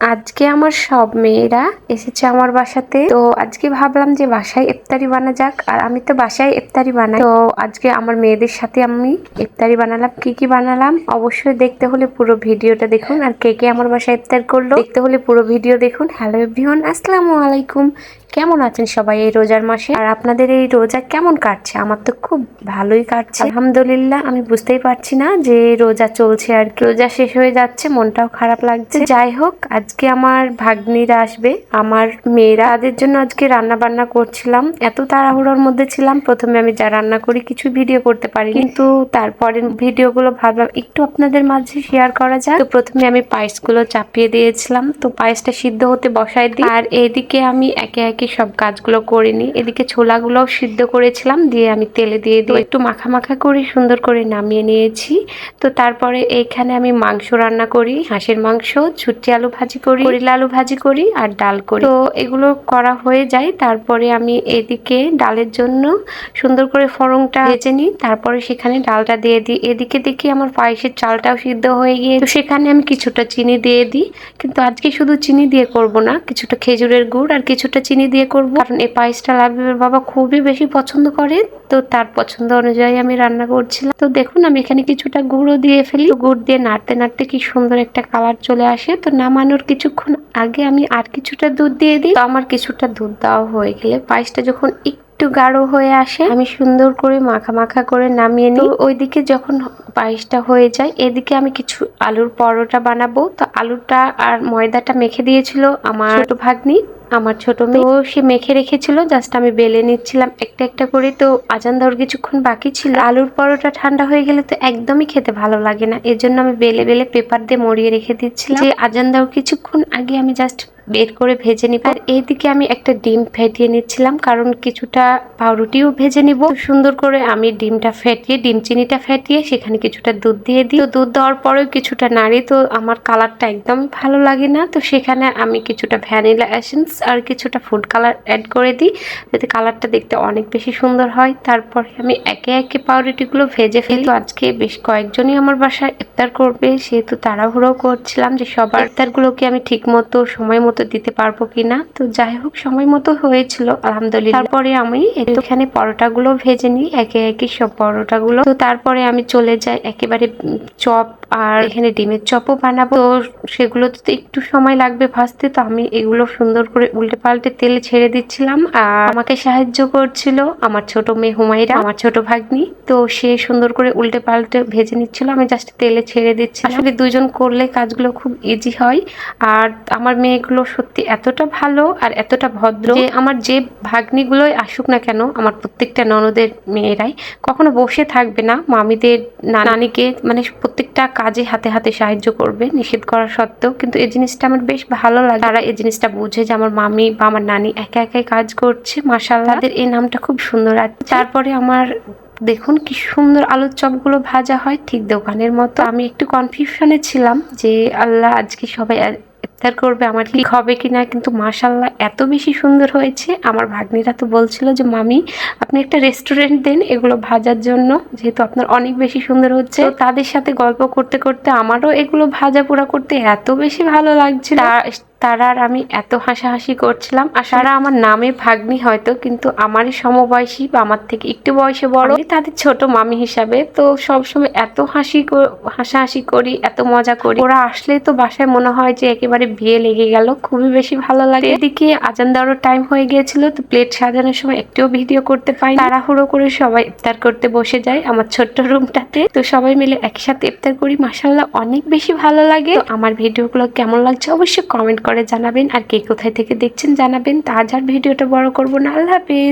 আজকে আমার সব মেয়েরা এসেছে আমার বাসাতে। তো আজকে ভাবলাম যে বাসায় ইফতারি বানা যাক, আর আমি তো বাসায় ইফতারি বানাই। তো আজকে আমার মেয়েদের সাথে আমি ইফতারি বানালাম। কি কি বানালাম? অবশ্যই দেখতে হলে পুরো ভিডিওটা দেখুন, আর কে কে আমার বাসায় ইফতার করল দেখতে হলে পুরো ভিডিও দেখুন। হ্যালো এভরিওয়ান আসসালামু আলাইকুম। কেমন আছেন সবাই এই রোজার মাসে? আর আপনাদের এই রোজা কেমন কাটছে? আমার তো খুব ভালোই কাটছে। আলহামদুলিল্লাহ, আমি বুঝতেই পারছি না যে রোজা চলছে আর কি। রোজা শেষ হয়ে যাচ্ছে, মনটাও খারাপ লাগছে। যাই হোক, আজকে আমার ভাগ্নিরা আসবে। আমার মেয়েরা, তাদের জন্য আজকে রান্না বান্না করছিলাম। এত তাড়াহুড়োর মধ্যে ছিলাম। প্রথমে আমি যা রান্না করি, কিছু ভিডিও করতে পারি কিন্তু তারপরে ভিডিওগুলো ভাবলাম, একটু আপনাদের মাঝে শেয়ার করা যায় তো প্রথমে আমি পায়েসগুলো চাপিয়ে দিয়েছিলাম। তো পায়েসটা সিদ্ধ হতে বসাই দিই। আর এদিকে আমি একে একে সব কাজগুলো করে নিই। এদিকে ছোলাগুলোও সিদ্ধ করেছিলাম, দিয়ে আমি তেলে দিয়ে দিই একটু মাখা মাখা করে সুন্দর করে নামিয়ে নিয়েছি। তো তারপরে এইখানে আমি মাংস রান্না করি, হাঁসের মাংস ছুটি আলু ভাজি করি, করিলা আলু ভাজি করি আর ডাল করি। তো এগুলো করা হয়ে যায়, তারপরে আমি এদিকে ডালের জন্য সুন্দর করে ফড়ংটা ভেজে নিই, তারপরে সেখানে ডালটা দিয়ে দিই। এদিকে দেখি আমার পায়েসের চালটাও সিদ্ধ হয়ে গিয়ে তো সেখানে আমি কিছুটা চিনি দিয়ে দিই, কিন্তু আজকে শুধু চিনি দিয়ে করব না, কিছুটা খেজুরের গুড় আর কিছুটা চিনি দিয়ে করব। কারণ এই পায়েসটা লাবিবের বাবা খুবই বেশি পছন্দ করে, তো তার পছন্দ অনুযায়ী আমি রান্না করছিলাম। তো দেখুন, আমি এখানে কিছুটা গুঁড়ো দিয়ে ফেলি। গুড় দিয়ে নাড়তে নাড়তে কি সুন্দর একটা কালার চলে আসে। তো নামানোর কিছুক্ষণ আগে আমি আর কিছুটা দুধ দিয়ে দিই। তো আমার কিছুটা দুধ দেওয়া হয়ে গেলে পায়েসটা যখন একটু গাঢ় হয়ে আসে, আমি সুন্দর করে মাখা মাখা করে নামিয়ে নিই। ওইদিকে যখন পায়েসটা হয়ে যায়, এদিকে আমি কিছু আলুর পরোটা বানাবো। তো আলুটা আর ময়দাটা মেখে দিয়েছিল আমার ছোট ভাগ্নি। আমার ছোট মেয়ে। তো সে মেখে রেখেছিল জাস্ট আমি বেলে নিচ্ছিলাম একটা একটা করে। তো আজান দেওয়ার কিছুক্ষণ বাকি ছিল। আলুর পরোটা ঠান্ডা হয়ে গেলে তো একদমই খেতে ভালো লাগে না। এর জন্য আমি বেলে বেলে পেপার দিয়ে মরিয়ে রেখে দিচ্ছিলাম। যে আজান দেওয়ার কিছুক্ষণ আগে আমি জাস্ট বের করে ভেজে নিব। আর এইদিকে আমি একটা ডিম ফেটিয়ে নিচ্ছিলাম, কারণ কিছুটা পাউরুটিও ভেজে নিব। সুন্দর করে আমি ডিমটা ফেটিয়ে, ডিম চিনিটা ফেটিয়ে সেখানে কিছুটা দুধ দিয়ে দিই। তো দুধ দেওয়ার পরেও কিছুটা নাড়ি তো আমার কালারটা একদম ভালো লাগে না। তো সেখানে আমি কিছুটা ভ্যানিলা এসেন্স আর কিছুটা ফুড কালার অ্যাড করে দিই, যাতে কালারটা দেখতে অনেক বেশি সুন্দর হয়। তারপরে আমি একে একে পাউরুটিগুলো ভেজে ফেলি। আজকে বেশ কয়েকজনই আমার বাসায় ইফতার করবে, সেহেতু তাড়াহুড়ো করছিলাম যে সবার ইফতারগুলোকে আমি ঠিক মতো সময় মতো দিতে পারব কিনা। তো যাই হোক, সময় মতো হয়েছিল, আলহামদুলিল্লাহ। তারপরে আমি এখানে পরোটাগুলো ভেজে নিই, একে একে সব পরোটাগুলো তো তারপরে আমি চলে যাই, একেবারে চপ আর এখানে ডিমের চপও বানাবো। তো সেগুলো তো একটু সময় লাগবে ভাজতে, তো আমি এগুলো সুন্দর করে উল্টে পাল্টে তেলে ছেড়ে দিচ্ছিলাম। আর আমাকে সাহায্য করছিল আমার ছোট মেয়ে হুমাইরা আমার ছোট ভাগ্নি। তো সে সুন্দর করে উল্টে পাল্টে ভেজে নিচ্ছিল, আমি জাস্ট তেলে ছেড়ে দিচ্ছি আসলে দুজন করলে কাজগুলো খুব ইজি হয়। আর আমার মেয়েগুলো সত্যি এতটা ভালো আর এতটা ভদ্র যে আমার যে ভাগ্নিগুলোই আসুক না কেন, আমার প্রত্যেকটা ননদের মেয়েরাই কখনো বসে থাকবে না। মামিদের নানিকে মানে প্রত্যেকটা কাজে হাতে হাতে সাহায্য করবে নিষেধ করা সত্ত্বেও, কিন্তু এই জিনিসটা আমার বেশ ভালো লাগে। তারা এই জিনিসটা বুঝে যে আমার মামি বা আমার নানি একা একাই কাজ করছে মাসাল্লাহ তাদের এই নামটা খুব সুন্দর আছে। তারপরে আমার, দেখুন কি সুন্দর আলুর চপগুলো ভাজা হয় ঠিক দোকানের মতো। আমি একটু কনফিউশনে ছিলাম যে আল্লাহ আজকে সবাই ইফতার করবে, আমার ঠিক হবে কি না কিন্তু মাশাল্লাহ এত বেশি সুন্দর হয়েছে। আমার ভাগ্নিরা তো বলছিল যে, মামি, আপনি একটা রেস্টুরেন্ট দেন, এগুলো ভাজার জন্য, যেহেতু আপনার অনেক বেশি সুন্দর হচ্ছে। তাদের সাথে গল্প করতে করতে আমারও এগুলো ভাজা পোড়া করতে এত বেশি ভালো লাগছে তারা আর আমি এত হাসাহাসি করছিলাম। আর সারা আমার নামে ভাগ্নি হয়তো, কিন্তু আমারই সমবয়সী বা আমার থেকে একটু বয়সে বড়। তাদের ছোট মামি হিসাবে তো সবসময় এত হাসি হাসাহাসি করি, এত মজা করি। ওরা আসলে তো বাসায় মনে হয় যে একেবারে বিয়ে লেগে গেল। খুবই বেশি ভালো লাগে। এদিকে আজান দেওয়ার টাইম হয়ে গিয়েছিল, তো প্লেট সাজানোর সময় একটুও ভিডিও করতে পাই তাড়াহুড়ো করে সবাই ইফতার করতে বসে যায় আমার ছোট্ট রুমটাতে তো সবাই মিলে একসাথে ইফতার করি। মাসাল্লাহ অনেক বেশি ভালো লাগে। আমার ভিডিওগুলো কেমন লাগছে অবশ্যই কমেন্ট করে জানাবেন আর কে কোথায় থেকে দেখছেন জানাবেন। তা আজ আর ভিডিওটা বড় করব না। আল্লাহ হাফিজ।